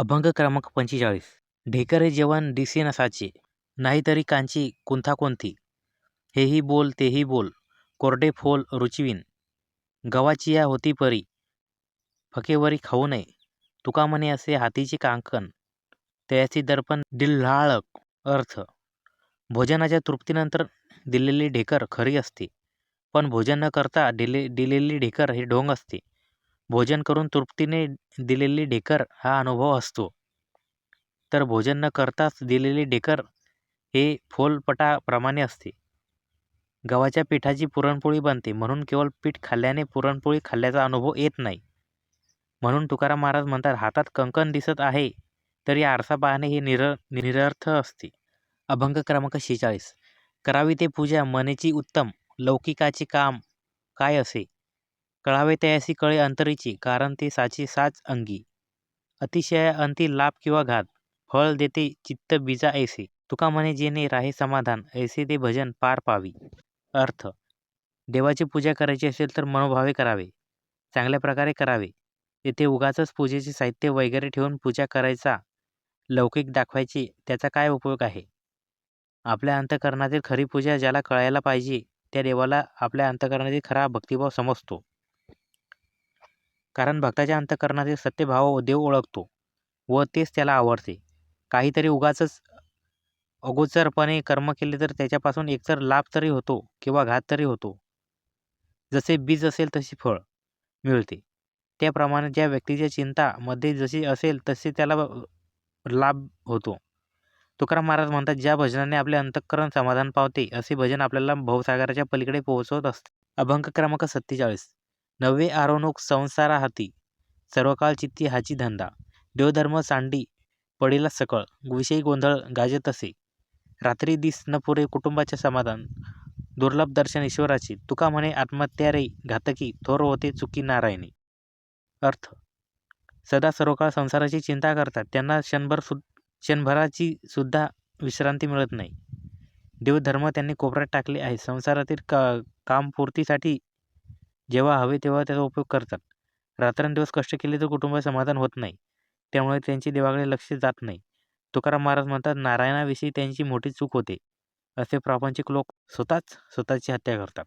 अभंग क्रमांक पंचेचाळीस. ढेकरे जेवण दिसेना साचे नाहीतरी कांची कुंथाकोंथी. हेही बोल तेही बोल कोरडे फोल रुचवीन. गव्हाची या होती परी फकेवरी खाऊ नये. तुका म्हणे असे हातीचे कांकण त्याची दर्पण डिल्हाळक अर्थ. भोजनाच्या तृप्तीनंतर दिलेली ढेकर खरी असते पण भोजन न करता दिले दिलेली ढेकर हे ढोंग असते. भोजन करून तृप्तीने दिलेली ढेकर हा अनुभव असतो. तर भोजन न करताच दिलेली ढेकर हे फोलपटाप्रमाणे असते. गव्हाच्या पिठाची पुरणपोळी बनते म्हणून केवळ पीठ खाल्ल्याने पुरणपोळी खाल्ल्याचा अनुभव येत नाही. म्हणून तुकाराम महाराज म्हणतात हातात कंकण दिसत आहे तरी आरसा पाहणे हे निर निरर्थ असते. अभंग क्रमांक शेचाळीस करावी ते पूजा मनेची उत्तम लौकिकाचे काम काय असे? कळावे तयासी कळे अंतरीची कारण ते साची साच अंगी. अतिशय अंती लाभ किंवा घात. फळ देते चित्त बीजा ऐसे. तुका म्हणे जेणे राहे समाधान ऐसे ते भजन पार पावी. अर्थ. देवाची पूजा करायची असेल तर मनोभावे करावे. चांगल्या प्रकारे करावे. येथे उगाचच पूजेचे साहित्य वगैरे ठेवून पूजा करायचा लौकिक दाखवायची त्याचा काय उपयोग आहे? आपल्या अंतकरणातील खरी पूजा ज्याला कळायला पाहिजे त्या देवाला आपल्या अंतकरणातील खरा भक्तिभाव समजतो. कारण भक्ताच्या अंतकरणातील सत्यभाव देव ओळखतो व तेच त्याला आवडते. काहीतरी उगाचच अगोचरपणे कर्म केले तर त्याच्यापासून एकतर लाभ तरी होतो किंवा घात तरी होतो. जसे बीज असेल तशी फळ मिळते. त्याप्रमाणे ज्या व्यक्तीच्या चिंतामध्ये जशी असेल तसे त्याला लाभ होतो. तुकाराम महाराज म्हणतात ज्या भजनाने आपले अंतःकरण समाधान पावते असे भजन आपल्याला भवसागराच्या पलीकडे पोहोचवत असते. अभंग क्रमांक सत्तेचाळीस. नवे आरोनोक संसारा हाती. सर्वकाळ चित्ती हाची धंदा. देवधर्म सांडी पडेला सकळ. विषयी गोंधळ गाजत असे. रात्री दिस न पुरे कुटुंबाचे समाधान. दुर्लभ दर्शन ईश्वराचे. तुका म्हणे आत्महत्या रे घातकी. थोर होते चुकी नारायणी. अर्थ. सदा सर्वकाळ संसाराची चिंता करतात. त्यांना क्षणभर सु क्षणभराची सुद्धा विश्रांती मिळत नाही. देवधर्म त्यांनी कोपऱ्यात टाकले आहे. संसारातील का कामपूर्तीसाठी जेव्हा हवे तेव्हा त्याचा उपयोग करतात. रात्रंदिवस कष्ट केले तर कुटुंबात समाधान होत नाही. त्यामुळे त्यांची देवाकडे लक्ष जात नाही. तुकाराम महाराज म्हणतात नारायणाविषयी त्यांची मोठी चूक होते. असे प्रापंचिक लोक स्वतःच स्वतःची हत्या करतात.